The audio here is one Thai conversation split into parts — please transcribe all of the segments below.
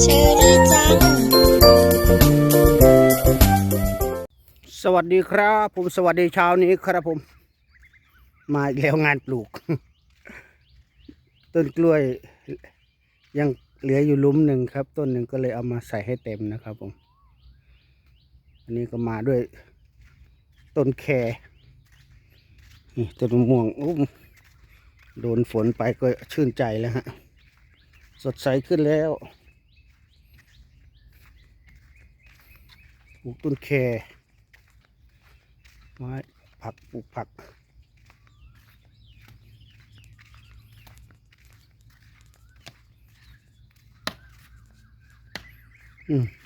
เชอรี่จัง สวัสดีครับ ผมสวัสดีเช้านี้ครับผม มาอีกแล้วงานปลูก ต้นกล้วย ยังเหลืออยู่ลุมหนึ่งครับ ต้นหนึ่งก็เลยเอามาใส่ให้เต็มนะครับผม อันนี้ก็มาด้วยต้นแคนี่ต้นมะม่วงอุ้ม โดนฝนไปก็ชื่นใจแล้วฮะ สดใสขึ้นแล้วปลูกต้นแคไม้ผักปลูกผัก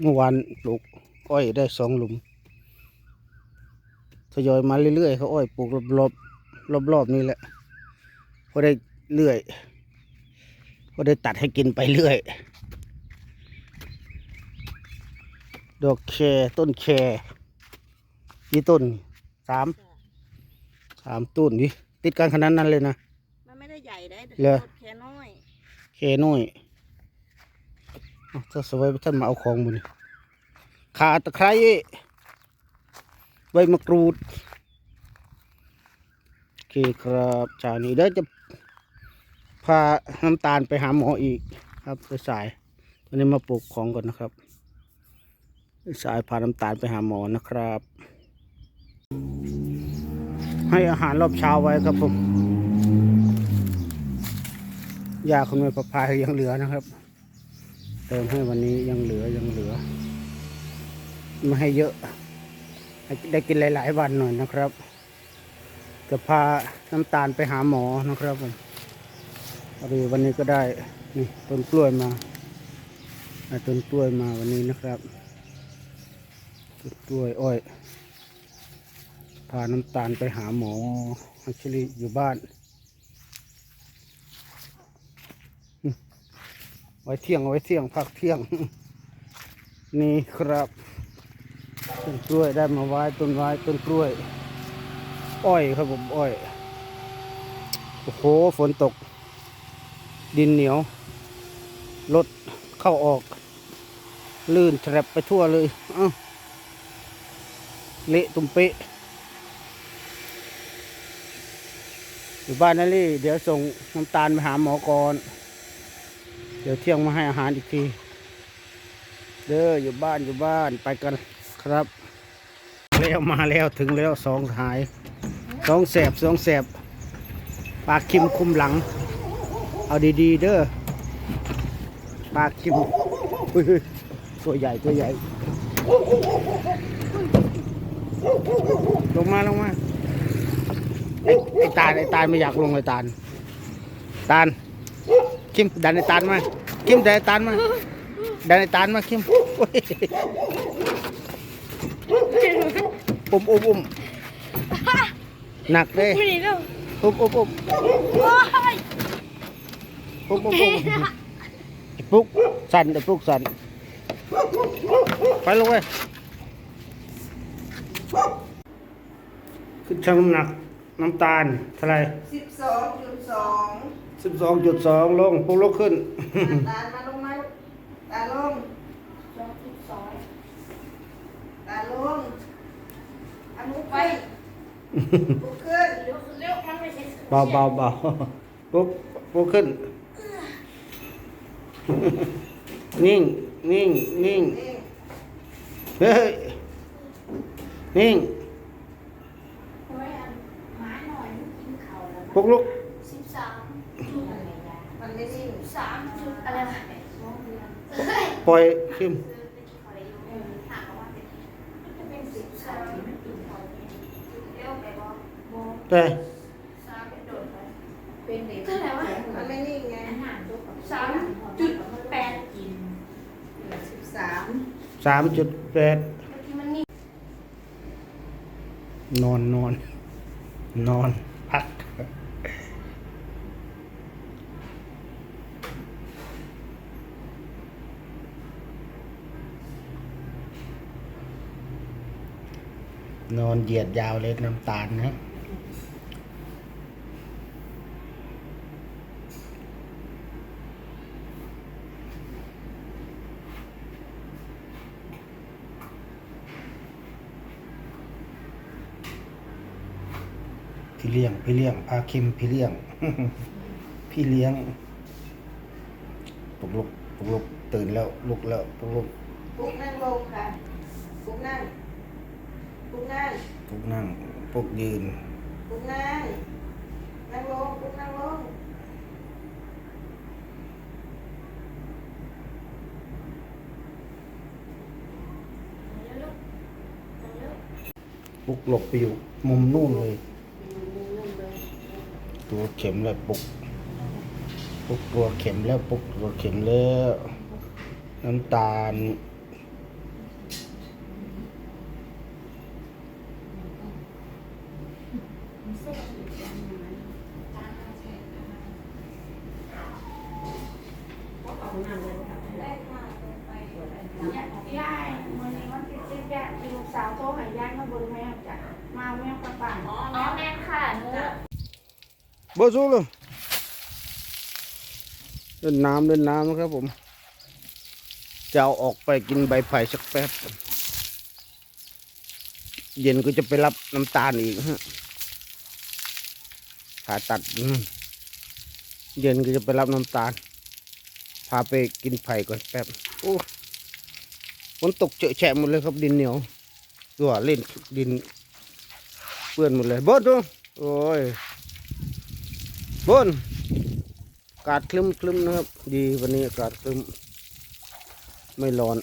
เมื่อวานปลูกอ้อยได้สองหลุม ทยอยมาเรื่อยๆเขาอ้อยปลูกรอบๆรอบๆนี่แหละ พอได้เรื่อยพอได้ตัดให้กินไปเรื่อย ดอกแคต้นแคกี่ต้นสามสามต้นนี่ติดกันขนาดนั้นเลยนะ มันไม่ได้ใหญ่ได้เหรอต้นแค่น้อยเคน้อยเอาถ้าสวยท่านมาเอาของมือนี่ขาตะไคร้ใบมะกรูดโอเคครับชานี้เดี๋ยวจะ พาน้ำตาลไปหาหมออีกครับไปสายตอนนี้มาปลูกของก่อนนะครับไปสายพาน้ำตาลไปหาหมอนะครับ ให้อาหารรอบเช้าไว้ครับผมยาคุณแม่ประพายยังเหลือนะครับ เติมให้วันนี้ยังเหลือยังเหลือไม่ให้เยอะ ได้กินหลาย ๆ วันหน่อยนะครับ จะพาน้ำตาลไปหาหมอนะครับผม อดีวันนี้ก็ได้นี่ต้นกล้วยมาต้นกล้วยมาวันนี้นะครับต้นกล้วยอ้อยพาน้ำตาลไปหาหมออัชลีอยู่บ้านไว้เที่ยงไว้เที่ยงพักเที่ยง นี่ครับต้นกล้วยได้มาไว้ต้นไม้ต้นกล้วย อ้อยครับผมอ้อย โอ้โหฝนตก ดินเหนียวรถเข้าออก ลื่นแฉลบไปทั่วเลยเอ้าเละตุ่มเปะอยู่บ้านนั่นลี่ เดี๋ยวส่งน้ำตาลไปหาหมอก่อน เดี๋ยวเที่ยงมาให้อาหารอีกที เด้ออยู่บ้านอยู่บ้านไปกันครับแล้วมาแล้วถึงแล้วสองหายสองแสบสองแสบปากคิมคุมหลัง เอาดีๆเด้อปากคิมตัวใหญ่ตัวใหญ่ ลงมาลงมาไอ้ไอ้ตาลไอ้ตาลไม่อยากลงไอ้ตาลตาลคิมดันไอ้ตานมาคิมดันไอ้ตานมาดันไอ้ตานมาคิมอุ้มอุ้มอุ้มหนักเลยอุ้มอุ้มอุ้ม โอ้ยอุ้มอุ้มอุ้มไอ้ปุ๊กสั่นไอ้ปุ๊กสั่นไปลงไปขึ้นชั่งน้ำหนักน้ำตาลเท่าไหรสิบสองจุดสองสิบสองจุดสองลงปุ๊กลกขึ้นตาลมาลงมาตาลงสองจุดสองตาลงเอามุกไปลุกขึ้นเร็วเร็วมันไม่ใช่เบาเบาเบาปุ๊บปุ๊บขึ้น นิ่ง นิ่ง นิ่งนี่เฮ้ย นิ่งโอ้ยอันหมาหน่อยมันกินเขาแล้วปุ๊กลุกสิบสามจุดอะไรนะมันไม่นิ่งสามจุดอะไรนะสองเดือนเฮ้ยปล่อยขึ้นเออถามว่าเป็นมันจะเป็นสิบสามมันกินเขาเร็วไปบ่บ่แต่สามเป็นโดดไปเป็นเด็กเท่าไหร่วะมันไม่นิ่งไงสามจุดแปดกิน สิบสาม สามจุดแปดนนี่นอนนอน นอน พัก นอนเหยียดยาวเลยน้ำตาลนะ พี่เลี้ยง พี่เลี้ยงพาคิมพี่เลี้ยง พี่เลี้ยงปลุกลุกปลุกลุกตื่นแล้วลุกแล้วปลุกลุกปุ๊กนั่งลงค่ะปุ๊กนั่งปุ๊กนั่งปลุกนั่งปลุกยืนปุ๊กนั่งนั่งลงปุ๊กนั่งลงปลุกหลบไปอยู่มุมนู่นเลย ตัวเข็มแล้วปุกปุกตัวเข็มแล้วปุกตัวเข็มแล้ว น้ำตาล ยายมื้อนี้วันที่สิบแปดที่ลูกสาวโทรให้ยายมาเบิ่งแม่จ้ะมาแม่ป้าป่านอ๋อแม่ค่ะหนู บอสู้เลยเล่นน้ำเล่นน้ำนะครับผมจะเอาออกไปกินใบไผ่สักแป๊บ เย็นก็จะไปรับน้ำตาลอีกฮะผ่าตัด เย็นก็จะไปรับน้ำตาล พาไปกินไผ่ก่อนแป๊บ โอ้ฝนตกเจอะแฉะหมดเลยครับดินเหนียวตัวเล่นดิน เปื้อนหมดเลยบดดูโอ้ย บนอากาศคลึ้มคลึ้มนะครับ ดีวันนี้อากาศคลึ้มไม่ร้อน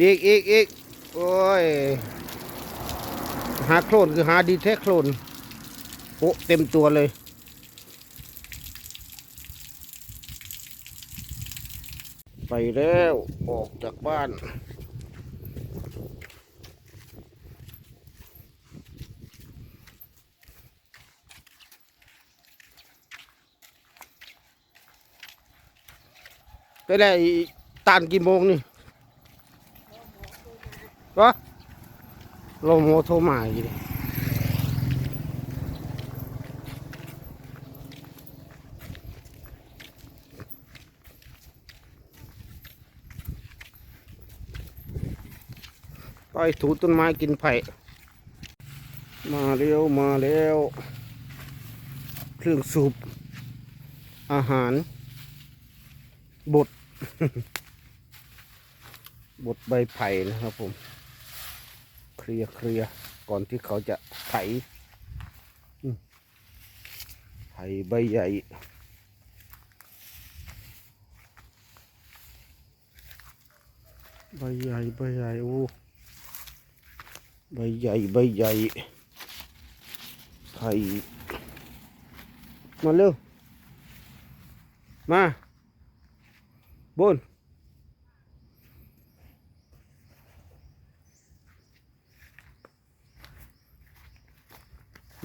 อีกอีกอีกโอ้ย หาโคลนคือหาดีแท้โคลนโอ้เต็มตัวเลยไปแล้ว ออกจากบ้าน ไปได้ตานกี่โมงนี่วะโลโมโทรมาอีกไปถูต้นไม้กินไผ่ มาเร็วมาแล้วเครื่องสูบอาหารบด บดใบไผ่นะครับผม เคลียร์เคลียร์ก่อนที่เขาจะไถไผ่ใบใหญ่ใบใหญ่ใบใหญ่โอ้ใบใหญ่ใบใหญ่ไผ่มาเร็วมา บน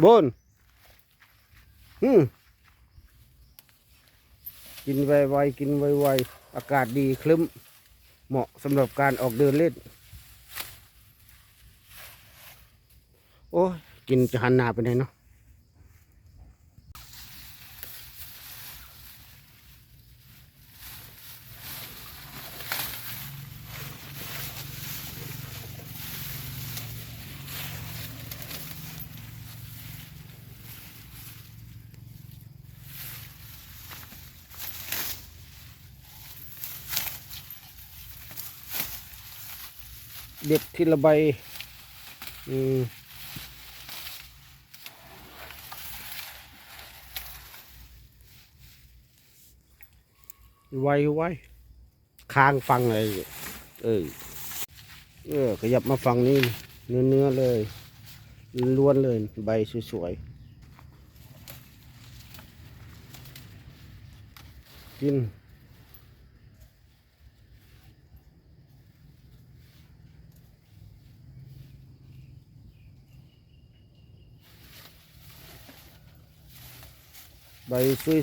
บนอืมกินไวๆกินไวๆอากาศดีคลึ้ม เหมาะสำหรับการออกเดินเล่น โอ้กินจะหันหน้าไปไหนเนาะ เด็ดทีละใบอืมไวไวค้างฟังเลยเออเออขยับมาฟังนี่เนื้อเนื้อเลยล้วนเลยใบสวยๆกิน บ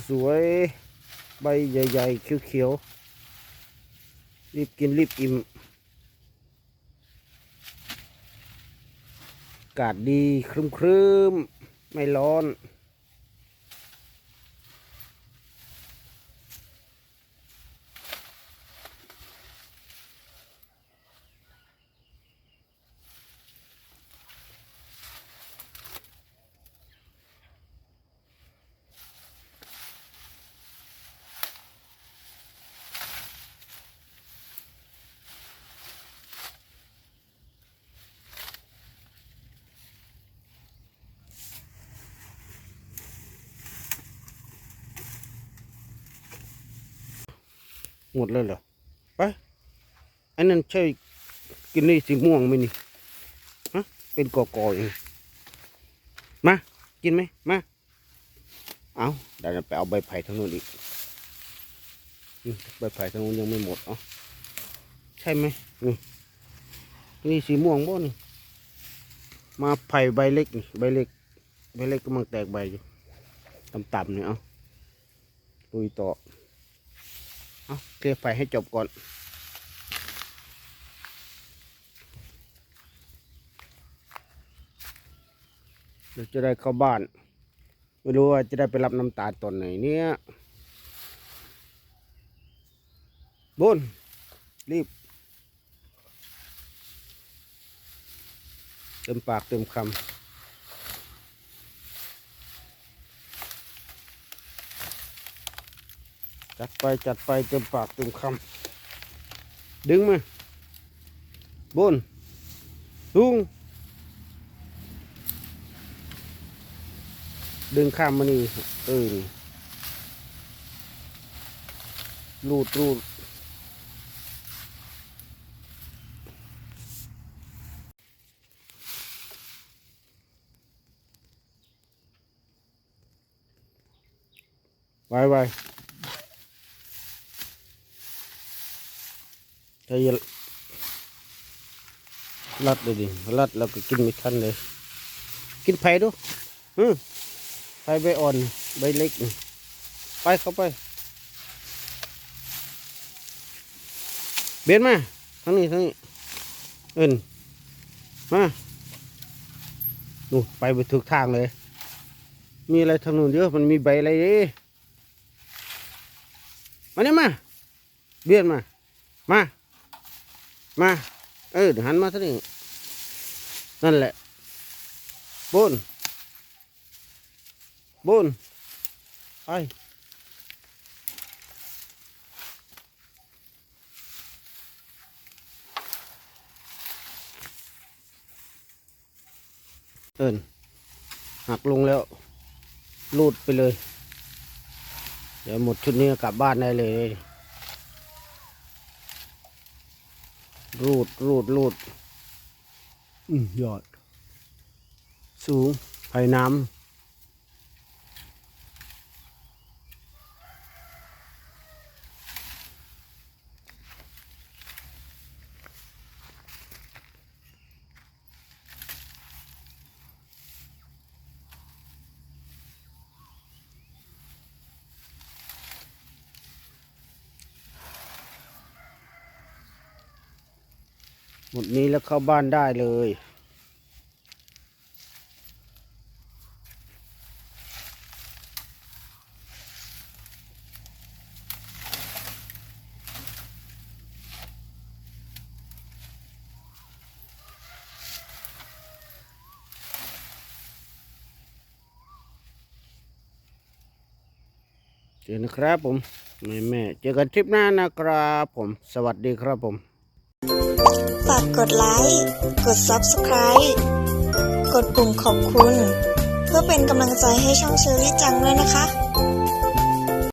สวยๆ ใบใหญ่ๆ เขียวๆ รีบกินรีบอิ่ม อากาศดีครึ้มๆ ไม่ร้อน หมดเลยเหรอไปอันนั้นใช่กินนี่สีม่วงไหมนี่ฮะเป็นกอกๆเองมากินไหมมาเอาเดี๋ยวเราไปเอาใบไผ่ทางนู้นอีกใบไผ่ทางนู้นยังไม่หมดอ๋อใช่ไหมนี่นี่สีม่วงบ่นี่มาไผ่ใบเล็กนี่ใบเล็กใบเล็กกำลังแตกใบอยู่ต่ำๆเนี่เอาลุยต่อ เอาเคลียไฟให้จบก่อนเดี๋ยวจะได้เข้าบ้าน ไม่รู้ว่าจะได้ไปรับน้ำตาลตอนไหนเนี่ยบุญรีบ เต็มปากเต็มคำ จัดไปจัดไปเต็มปากเต็มคำดึงมาบุญลุงดึงข้ามมานี่เออรูดรูดไว้ไว้ ถ้ยัดเลยดิลัดแล้วก็กินไม่ทันเลย กินไผ่ดูอืมใบใบอ่อนใบเล็ก ไปเข้าไป เบียนมาทางนี้ทางนี้เอินมาดูไปไปถูกทางเลย มีอะไรทางนู้นเยอะมันมีใบอะไรดิมาเนี่ยมา เบียนมา มา มา เออหันมาทานี้นั่นแหละบนบุญไปเอินหักลงแล้วรูดไปเลย เดี๋ยวหมดชุดนี้กลับบ้านได้เลย รูดรูดรูดอืมยอด สูงไผ่น้ำ หมดนี้แล้วเข้าบ้านได้เลย เจอนะครับผมแม่แม่เจอกันทริปหน้านะครับผม สวัสดีครับผมากกดไลค์ กด Subscribe กดปุ่มขอบคุณ เพื่อเป็นกำลังใจให้ช่องเชอรี่จังด้วยนะคะ